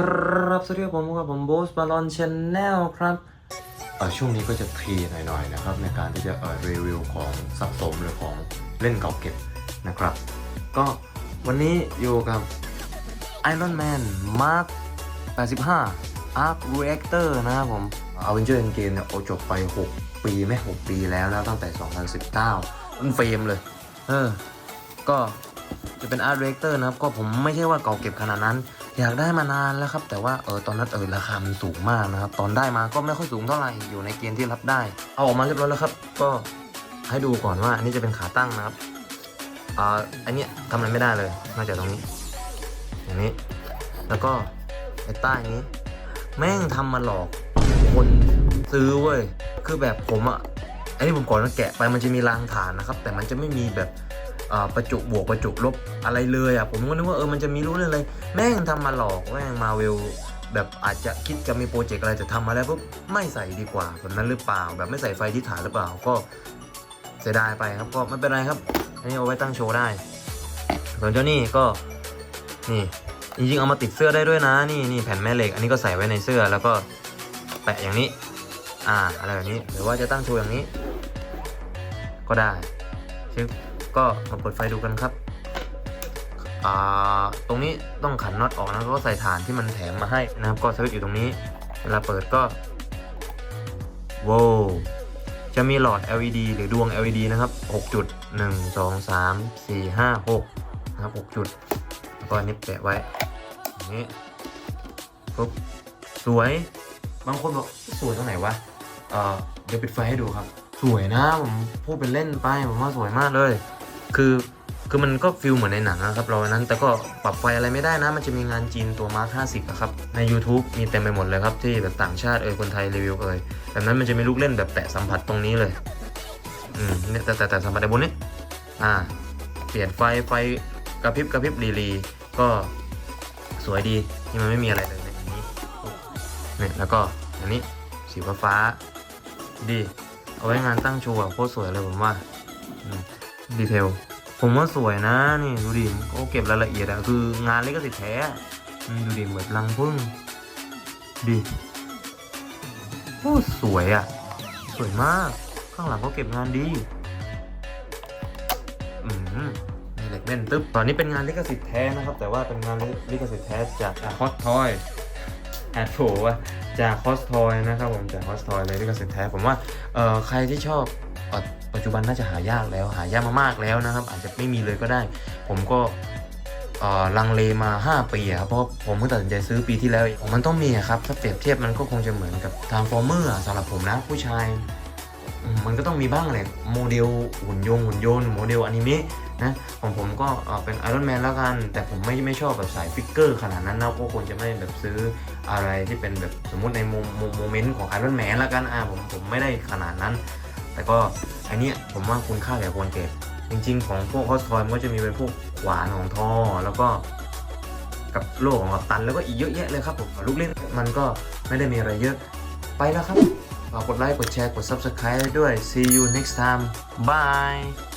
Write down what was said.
ครับสวัสดีครับผมกับผมโบสบาลอนชแนลครับเออช่วงนี้ก็จะทรีหน่อยๆนะครับในการที่จะเออรีวิวของสะสมหรือของเล่นเก่าเก็บนะครับ ก็วันนี้อยู่กับ Iron Man Mark 85 Arc Reactor นะครับผม Avenger Endgame เนี่ยโอจบไป 6 ปีไหม่ 6 ปีแล้วนะตั้งแต่ 2019มันเฟรมเลย เออ ก็ จะเป็น Art Reactor นะครับก็ผมไม่ใช่ว่าเก่าเก็บขนาดนั้น อยากได้มานานแล้วครับ แต่ว่าเออตอนนั้นเออราคามันสูงมากนะครับตอนได้มาก็ไม่ค่อยสูงเท่าไหร่อยู่ในเกณฑ์ที่รับได้ เอาออกมาเรียบร้อยแล้วครับ ก็ให้ดูก่อนว่าอันนี้จะเป็นขาตั้งนะครับอ่าอันนี้ทำอะไรไม่ได้เลยนอกจากตรงนี้อย่างนี้แล้วก็ไอ้ใต้นี้ แม่งทำมาหลอกคนซื้อเว้ยคือแบบผมอะอันนี้ผมก่อนนะแกะไปมันจะมีรางฐานนะครับ แต่มันจะไม่มีแบบ ประจุบวกประจุลบอะไรเลยอะผมก็นึกว่าเออมันจะมีรู้เรื่องอะไรแม่งทำมาหลอกแม่งมาเวลแบบอาจจะคิดจะมีโปรเจกต์อะไรจะทำมาแล้วปุ๊บไม่ใส่ดีกว่าแบบนั้นหรือเปล่า แบบไม่ใส่ไฟที่ฐานหรือเปล่าก็เสียดายไปครับก็ไม่เป็นไรครับ อันนี้เอาไว้ตั้งโชว์ได้ส่วนเจ้านี่ก็นี่จริงๆเอามาติดเสื้อได้ด้วยนะนี่นี่แผ่นแม่เหล็ก อันนี้ก็ใส่ไว้ในเสื้อแล้วก็แปะอย่างนี้ อ่าอะไรแบบนี้หรือว่าจะตั้งโชว์อย่างนี้ ก็ได้ชึบ ก็มาเปิดไฟดูกันครับตรงนี้ต้องขันน็อตออกนะก็ใส่ฐานที่มันแถมมาให้นะครับ ก็สวิตช์อยู่ตรงนี้ เวลาเปิดก็ว้าวจะมีหลอด LED หรือดวง LED นะครับ 6 จุด 1 2 3 4 5 6 นะครับ 6 จุด แล้วก็นนี้แปะไว้อย่างนี้ปุ๊บสวย บางคนบอกสวยตรงไหนวะเเดี๋ยวปิดไฟให้ดูครับ สวยนะผมพูดเป็นเล่นไปผมว่าสวยมากเลย คือคือมันก็ฟิลเหมือนในหนังนะครับเราอันนั้นแต่ก็ปรับไฟอะไรไม่ได้นะ มันจะมีงานจีนตัวมาร์ค50อะครับ ใน YouTube มีเต็มไปหมดเลยครับ ที่แบบต่างชาติเอ่ยคนไทยรีวิวเอ่ยแบบนั้นมันจะมีลูกเล่นแบบแตะสัมผัสตรงนี้เลยอืมเนี่ยแต่แต่แต่สัมผัสในบนนี้อ่า เปลี่ยนไฟไฟกระพริบกระพริบรีรีก็สวยดีนี่มันไม่มีอะไรเลยในอันนี้เนี่ยแล้วก็อันนี้สีฟ้าฟ้าดี เอาไว้งานตั้งโชว์อะโคตรสวยเลยผมว่าดีเทลผมว่าสวยนะนี่ดูดิโอ้เก็บรายละเอียดอะคืองานเลิขสิทธิ์แท้ดูดิเหมือนรังพึ่งดีโอ้สวยอะสวยมาก ข้างหลังเขาเก็บงานดีอืมมีเหล็กเล่นตึ๊บตอนนี้เป็นงานลิขสิทธิ์แท้นะครับ แต่ว่าเป็นงานลิขสิทธิ์แท้จากคอสทอยแอดโถว่า จากคอสทอยนะครับผมจากคอสทอยเลยลิขสิทธิ์แท้ผมว่าเอ่อใครที่ชอบปัจจุบันน่าจะหายากแล้วหายากมากๆแล้วนะครับ อาจจะไม่มีเลยก็ได้ ผมก็เออลังเลมา 5 ปีครับเพราะผมเพิ่งตัดสินใจซื้อปีที่แล้วมันต้องมีครับถ้าเปรียบเทียบมันก็คงจะเหมือนกับทางฟอร์เมอร์สำหรับผมนะผู้ชาย มันก็ต้องมีบ้างแหละโมเดลหุ่นยงหุ่นยนต์โมเดลอนิเมะนะของผมก็เป็นไอรอนแมนแล้วกัน แต่ผมไม่ไม่ชอบแบบสายฟิกเกอร์ขนาดนั้นนะก็ควรจะไม่แบบซื้ออะไรที่เป็นแบบสมมุติในโมโมโมเมนต์ของไอรอนแมนแล้วกันอ่าผมผมไม่ได้ขนาดนั้น แต่ก็อันเนี้ยผมว่าคุณค่าแก่ควรเก็บ จริงๆ ของพวกคอสทอยมันก็จะมีเป็นพวกขวานของท่อแล้วก็กับโลกของกัปตันแล้วก็อีกเยอะแยะเลยครับผมลูกเล่นมันก็ไม่ได้มีอะไรเยอะไปแล้วครับ ฝากกดไลค์ กดแชร์ กด Subscribe ด้วย see you next time bye